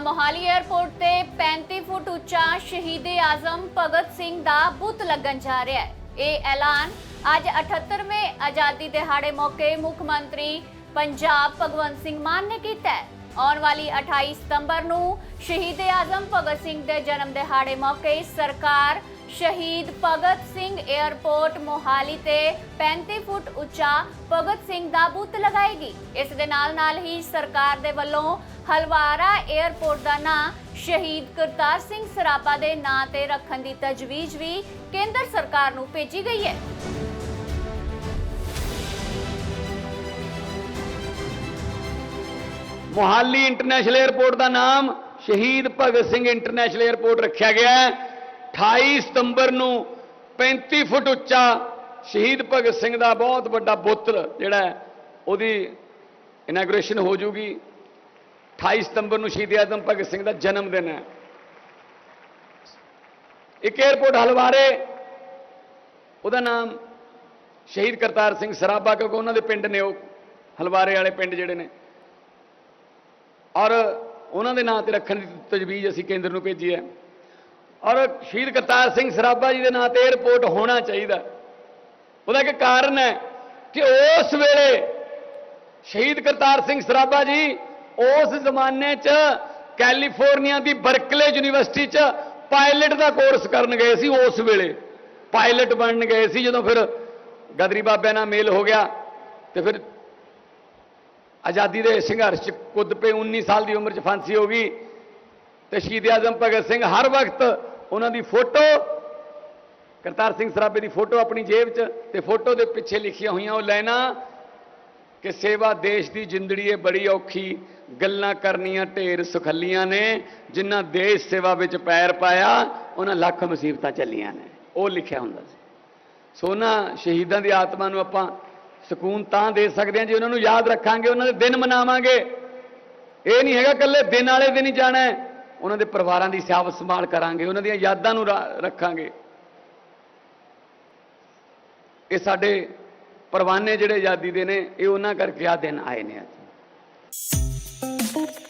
Mohali airport ਤੇ 35 ਫੁੱਟ ਉੱਚਾ ਸ਼ਹੀਦ ਆਜ਼ਮ ਭਗਤ ਸਿੰਘ ਦਾ ਬੁੱਤ ਲੱਗਣ ਜਾ ਰਿਹਾ ਹੈ। ਇਹ ਐਲਾਨ ਅੱਜ 78ਵੇਂ ਆਜ਼ਾਦੀ ਦਿਹਾੜੇ ਮੌਕੇ ਮੁੱਖ ਮੰਤਰੀ ਪੰਜਾਬ ਭਗਵੰਤ ਸਿੰਘ ਮਾਨ ਨੇ ਕੀਤਾ ਹੈ। ਆਉਣ ਵਾਲੀ 28 ਸਤੰਬਰ ਨੂੰ ਸ਼ਹੀਦ ਆਜ਼ਮ ਭਗਤ ਸਿੰਘ ਦੇ ਜਨਮ ਦਿਹਾੜੇ ਮੌਕੇ ਸਰਕਾਰ ਸ਼ਹੀਦ ਭਗਤ ਸਿੰਘ 에ਅਰਪੋਰਟ ਮੋਹਾਲੀ ਤੇ 35 ਫੁੱਟ ਉੱਚਾ ਭਗਤ ਸਿੰਘ ਦਾ ਬੁੱਤ ਲਗਾਏਗੀ। ਇਸ ਦੇ ਨਾਲ ਨਾਲ ਹੀ ਸਰਕਾਰ ਦੇ ਵੱਲੋਂ ਹਲਵਾਰਾ 에ਅਰਪੋਰਟ ਦਾ ਨਾਂ ਸ਼ਹੀਦ ਕਰਤਾਰ ਸਿੰਘ ਸਰਾਪਾ ਦੇ ਨਾਂ ਤੇ ਰੱਖਣ ਦੀ ਤਜਵੀਜ਼ ਵੀ ਕੇਂਦਰ ਸਰਕਾਰ ਨੂੰ ਭੇਜੀ ਗਈ ਹੈ। ਮੁਹਾਲੀ ਇੰਟਰਨੈਸ਼ਨਲ 에ਅਰਪੋਰਟ ਦਾ ਨਾਮ ਸ਼ਹੀਦ ਭਗਤ ਸਿੰਘ ਇੰਟਰਨੈਸ਼ਨਲ 에ਅਰਪੋਰਟ ਰੱਖਿਆ ਗਿਆ ਹੈ। 28 ਸਤੰਬਰ ਨੂੰ 35 ਫੁੱਟ ਉੱਚਾ ਸ਼ਹੀਦ ਭਗਤ ਸਿੰਘ ਦਾ ਬਹੁਤ ਵੱਡਾ ਬੁੱਤ ਜਿਹੜਾ ਉਹਦੀ ਇਨੋਗ੍ਰੇਸ਼ਨ ਹੋ ਜੂਗੀ। 28 ਸਤੰਬਰ ਨੂੰ ਸ਼ਹੀਦ ਆਜ਼ਮ ਭਗਤ ਸਿੰਘ ਦਾ ਜਨਮ ਦਿਨ ਹੈ। ਇੱਕ 에ਅਰਪੋਰਟ ਹਲਵਾਰੇ, ਉਹਦਾ ਨਾਮ ਸ਼ਹੀਦ ਕਰਤਾਰ ਸਿੰਘ ਸਰਾਭਾ, ਕਿਉਂਕਿ ਉਹਨਾਂ ਦੇ ਪਿੰਡ ਨੇ ਉਹ ਹਲਵਾਰੇ ਵਾਲੇ ਪਿੰਡ ਜਿਹੜੇ ਨੇ। ਔਰ ਉਹਨਾਂ ਦੇ ਨਾਂ ਤੇ ਰੱਖਣ ਦੀ ਤਜਵੀਜ਼ ਅਸੀਂ ਕੇਂਦਰ ਨੂੰ ਭੇਜੀ ਹੈ। ਔਰ ਸ਼ਹੀਦ ਕਰਤਾਰ ਸਿੰਘ ਸਰਾਭਾ ਜੀ ਦੇ ਨਾਂ ਤੇ 에ਅਰਪੋਰਟ ਹੋਣਾ ਚਾਹੀਦਾ। ਉਹਦਾ ਇੱਕ ਕਾਰਨ ਹੈ ਕਿ ਉਸ ਵੇਲੇ ਸ਼ਹੀਦ ਕਰਤਾਰ ਸਿੰਘ ਸਰਾਭਾ ਜੀ ਉਸ ਜ਼ਮਾਨੇ 'ਚ ਕੈਲੀਫੋਰਨੀਆ ਦੀ ਬਰਕਲੇ ਯੂਨੀਵਰਸਿਟੀ 'ਚ ਪਾਇਲਟ ਦਾ ਕੋਰਸ ਕਰਨ ਗਏ ਸੀ ਉਸ ਵੇਲੇ। ਪਾਇਲਟ ਬਣਨ ਗਏ ਸੀ ਜਦੋਂ ਫਿਰ ਗਦਰੀ ਬਾਬਿਆਂ ਨਾਲ ਮੇਲ ਹੋ ਗਿਆ ਤੇ ਫਿਰ ਆਜ਼ਾਦੀ ਦੇ ਸੰਘਰਸ਼ 'ਚ ਕੁੱਦ ਪਏ 19 ਸਾਲ ਦੀ ਉਮਰ 'ਚ ਫਾਂਸੀ ਹੋ ਗਈ ਤੇ ਸ਼ਹੀਦ ਆਜ਼ਮ ਭਗਤ ਸਿੰਘ ਹਰ ਵਕਤ ਉਹਨਾਂ ਦੀ ਫੋਟੋ, ਕਰਤਾਰ ਸਿੰਘ ਸਰਾਭੇ ਦੀ ਫੋਟੋ ਆਪਣੀ ਜੇਬ 'ਚ ਤੇ ਫੋਟੋ ਦੇ ਪਿੱਛੇ ਲਿਖੀਆਂ ਹੋਈਆਂ ਉਹ ਲਾਈਨਾਂ ਕਿ ਸੇਵਾ ਦੇਸ਼ ਦੀ ਜਿੰਦੜੀ ਏ ਬੜੀ ਔਖੀ ਗੱਲਾਂ ਕਰਨੀਆਂ ਢੇਰ ਸੁਖੱਲੀਆਂ ਨੇ, ਜਿਨ੍ਹਾਂ ਦੇਸ਼ ਸੇਵਾ ਵਿੱਚ ਪੈਰ ਪਾਇਆ, ਉਹਨਾਂ ਲੱਖ ਮੁਸੀਬਤਾਂ ਚੱਲੀਆਂ ਨੇ। ਉਹ ਲਿਖਿਆ ਹੁੰਦਾ ਸੀ। ਸੋ ਉਹਨਾਂ ਸ਼ਹੀਦਾਂ ਦੀ ਆਤਮਾ ਨੂੰ ਆਪਾਂ ਸਕੂਨ ਤਾਂ ਦੇ ਸਕਦੇ ਹਾਂ ਜੇ ਉਹਨਾਂ ਨੂੰ ਯਾਦ ਰੱਖਾਂਗੇ, ਉਹਨਾਂ ਦੇ ਦਿਨ ਮਨਾਵਾਂਗੇ। ਇਹ ਨਹੀਂ ਹੈਗਾ ਇਕੱਲੇ ਦਿਨ ਵਾਲੇ ਦਿਨ ਹੀ ਜਾਣਾ ਹੈ। ਉਹਨਾਂ ਦੇ ਪਰਿਵਾਰਾਂ ਦੀ ਸਿਆਵ ਸੰਭਾਲ ਕਰਾਂਗੇ, ਉਹਨਾਂ ਦੀਆਂ ਯਾਦਾਂ ਨੂੰ ਰਾ- ਰੱਖਾਂਗੇ। ਇਹ ਸਾਡੇ ਪਰਵਾਨੇ ਜਿਹੜੇ ਆਜ਼ਾਦੀ ਦੇ ਨੇ, ਇਹ ਉਹਨਾਂ ਕਰਕੇ ਆ ਦਿਨ ਆਏ ਨੇ ਅੱਜ। Thank you.